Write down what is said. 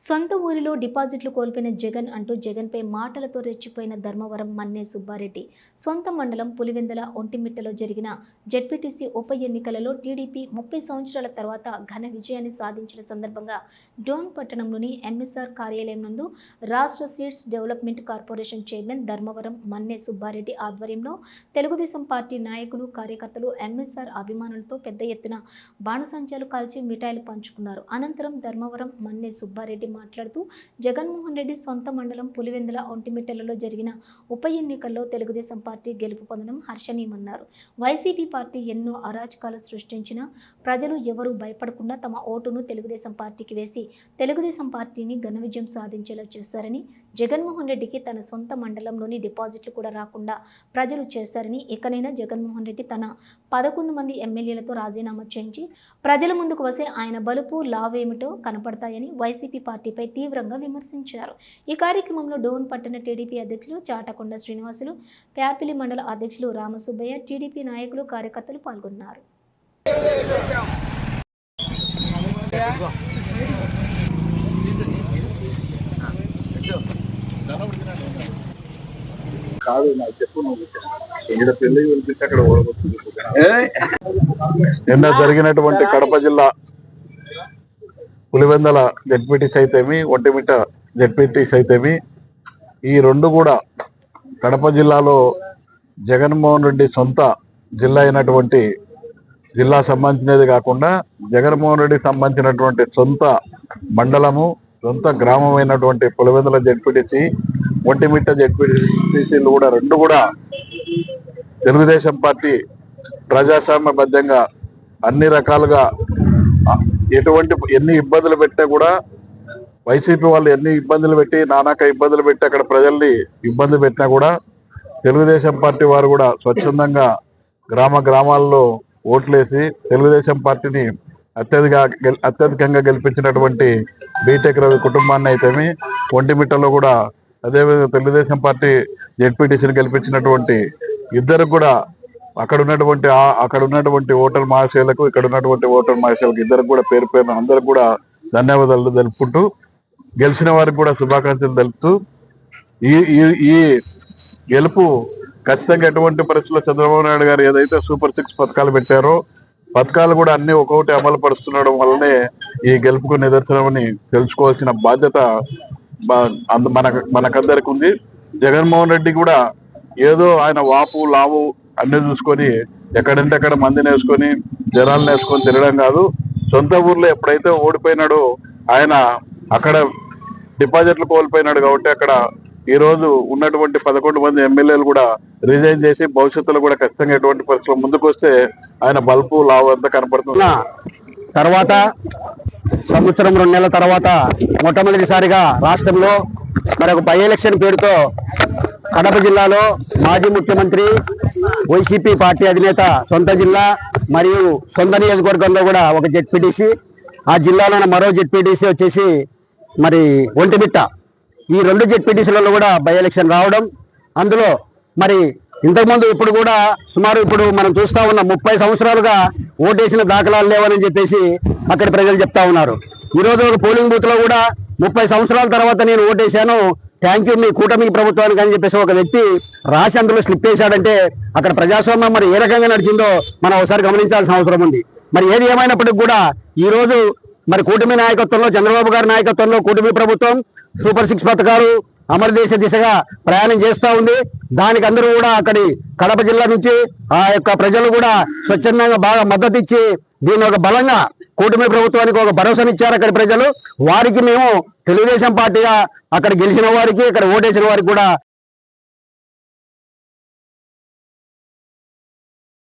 సొంత ఊరిలో డిపాజిట్లు కోల్పోయిన జగన్ అంటూ జగన్పై మాటలతో రెచ్చిపోయిన ధర్మవరం మన్నే సుబ్బారెడ్డి. సొంత మండలం పులివెందల ఒంటిమిట్టలో జరిగిన జెడ్పీటీసీ ఉప ఎన్నికలలో టీడీపీ ముప్పై సంవత్సరాల తర్వాత ఘన విజయాన్ని సాధించిన సందర్భంగా డోన్ పట్టణంలోని ఎంఎస్ఆర్ కార్యాలయం నందు రాష్ట్ర seeds development corporation chairman Dharmavaram Manne Subbareddy ఆధ్వర్యంలో తెలుగుదేశం పార్టీ నాయకులు కార్యకర్తలు ఎంఎస్ఆర్ అభిమానులతో పెద్ద ఎత్తున బాణసంచాలు కాల్చి మిఠాయిలు పంచుకున్నారు. అనంతరం ధర్మవరం మన్నే సుబ్బారెడ్డి మాట్లాడుతూ జగన్మోహన్ రెడ్డి సొంత మండలం పులివెందుల ఒంటిమిట్టలలో జరిగిన ఉప ఎన్నికల్లో తెలుగుదేశం పార్టీ గెలుపు పొందడం హర్షణీయమన్నారు. వైసీపీ పార్టీ ఎన్నో అరాచకాలు సృష్టించిన ప్రజలు ఎవరూ భయపడకుండా తమ ఓటును తెలుగుదేశం పార్టీకి వేసి తెలుగుదేశం పార్టీని ఘన విజయం సాధించేలా చేశారని జగన్మోహన్ రెడ్డికి తన సొంత మండలంలోని డిపాజిట్లు కూడా రాకుండా ప్రజలు చేశారని ఇకనైనా జగన్మోహన్ రెడ్డి తన పదకొండు మంది ఎమ్మెల్యేలతో రాజీనామా చేయించి ప్రజల ముందుకు వస్తే ఆయన బలుపు లావేమిటో కనపడతాయని వైసీపీ పార్టీపై తీవ్రంగా విమర్శించారు. ఈ కార్యక్రమంలో డోన్ పట్టణ టీడీపీ అధ్యక్షులు చాటకొండ శ్రీనివాసులు ప్యాపిలి మండల అధ్యక్షులు రామసుబ్బయ్య టీడీపీ నాయకులు కార్యకర్తలు పాల్గొన్నారు. కాదు నాకు చెప్పు నువ్వు. ఇక్కడ పెళ్ళి పిలిపించి అక్కడ ఓడగొట్టింది నిన్న జరిగినటువంటి కడప జిల్లా పులివెందల జడ్పీటీస్ అయితేమి ఒంటిమిట్ట జడ్పీటీస్ అయితేమి ఈ రెండు కూడా కడప జిల్లాలో జగన్మోహన్ రెడ్డి సొంత జిల్లా అయినటువంటి జిల్లా సంబంధించినది కాకుండా జగన్మోహన్ రెడ్డి సంబంధించినటువంటి సొంత మండలము సొంత గ్రామం అయినటువంటి పులివెందుల జడ్పీటీసీ ఒంటిమిట్ట జడ్పీటీసీలు కూడా రెండు కూడా తెలుగుదేశం పార్టీ ప్రజాస్వామ్యబద్ధంగా అన్ని రకాలుగా ఎటువంటి ఎన్ని ఇబ్బందులు పెట్టినా కూడా వైసీపీ వాళ్ళు ఎన్ని ఇబ్బందులు పెట్టి నానాక ఇబ్బందులు పెట్టి అక్కడ ప్రజల్ని ఇబ్బంది పెట్టినా కూడా తెలుగుదేశం పార్టీ వారు కూడా స్వచ్ఛందంగా గ్రామ గ్రామాల్లో ఓట్లేసి తెలుగుదేశం పార్టీని అత్యధిక అత్యధికంగా గెలిపించినటువంటి బీటెక్ రవి కుటుంబాన్ని అయితేమి ఒంటిమిట్టలో కూడా అదేవిధంగా తెలుగుదేశం పార్టీ జెడ్పీటీసీని గెలిపించినటువంటి ఇద్దరు కూడా అక్కడ ఉన్నటువంటి అక్కడ ఉన్నటువంటి ఓటర్ మహాశయులకు ఇక్కడ ఉన్నటువంటి ఓటర్ మహాశయులకు ఇద్దరికి కూడా పేరు పేరు అందరికి కూడా ధన్యవాదాలు తెలుపుకుంటూ గెలిచిన వారికి కూడా శుభాకాంక్షలు తెలుపుతూ ఈ ఈ ఈ గెలుపు ఖచ్చితంగా ఎటువంటి పరిస్థితుల్లో చంద్రబాబు నాయుడు గారు ఏదైతే సూపర్ సిక్స్ పథకాలు పెట్టారో పథకాలు కూడా అన్ని ఒక్కొక్కటి అమలు పరుస్తుండడం వల్లనే ఈ గెలుపుకు నిదర్శనమని తెలుసుకోవాల్సిన బాధ్యత మన మనకందరికి ఉంది జగన్మోహన్ రెడ్డి కూడా ఏదో ఆయన వాపు లావు అన్ని చూసుకొని ఎక్కడంటే అక్కడ మందిని వేసుకొని జనాలను వేసుకొని తిరగడం కాదు. సొంత ఊర్లో ఎప్పుడైతే ఓడిపోయినాడో ఆయన అక్కడ డిపాజిట్లు కోల్పోయినాడు కాబట్టి అక్కడ ఈ రోజు ఉన్నటువంటి పదకొండు మంది ఎమ్మెల్యేలు కూడా రిజైన్ చేసి భవిష్యత్తులో కూడా ఖచ్చితంగా ఎటువంటి పరిస్థితులు ముందుకు వస్తే ఆయన బల్పు లావు అంతా కనపడుతుంది. తర్వాత సంవత్సరం రెండు నెలల తర్వాత మొట్టమొదటిసారిగా రాష్ట్రంలో మరొక బై ఎలక్షన్ పేరుతో కడప జిల్లాలో మాజీ ముఖ్యమంత్రి వైసీపీ పార్టీ అధినేత సొంత జిల్లా మరియు సొంత నియోజకవర్గంలో కూడా ఒక జెడ్పీటీసీ ఆ జిల్లాలోని మరో జెడ్పీటీసీ వచ్చేసి మరి ఒంటిమిట్ట. ఈ రెండు జెడ్పీటీసీలలో కూడా బై ఎలక్షన్ రావడం అందులో మరి ఇంతకుముందు ఇప్పుడు కూడా సుమారు ఇప్పుడు మనం చూస్తా ఉన్న ముప్పై సంవత్సరాలుగా ఓటేసిన దాఖలాలు లేవని చెప్పేసి అక్కడ ప్రజలు చెప్తా ఉన్నారు. ఈరోజు ఒక పోలింగ్ బూత్లో కూడా ముప్పై సంవత్సరాల తర్వాత నేను ఓటేశాను థ్యాంక్ యూ మీ కూటమి ప్రభుత్వానికి అని చెప్పేసి ఒక వ్యక్తి రాసి అందులో స్లిప్ చేశాడంటే అక్కడ ప్రజాస్వామ్యం మరి ఏ రకంగా నడిచిందో మనం ఒకసారి గమనించాల్సిన అవసరం ఉంది. మరి ఏది ఏమైనప్పటికీ కూడా ఈ రోజు మరి కూటమి నాయకత్వంలో చంద్రబాబు గారి నాయకత్వంలో కూటమి ప్రభుత్వం సూపర్ సిక్స్ పథకాలు అమలు చేసే దిశగా ప్రయాణం చేస్తూ ఉంది. దానికి అందరూ కూడా అక్కడి కడప జిల్లా నుంచి ఆ యొక్క ప్రజలు కూడా స్వచ్ఛందంగా బాగా మద్దతు ఇచ్చి దీన్ని ఒక బలంగా కూటమి ప్రభుత్వానికి ఒక భరోసానిచ్చారు అక్కడి ప్రజలు. వారికి మేము తెలుగుదేశం పార్టీగా అక్కడ గెలిచిన వారికి ఇక్కడ ఓటేసిన వారికి కూడా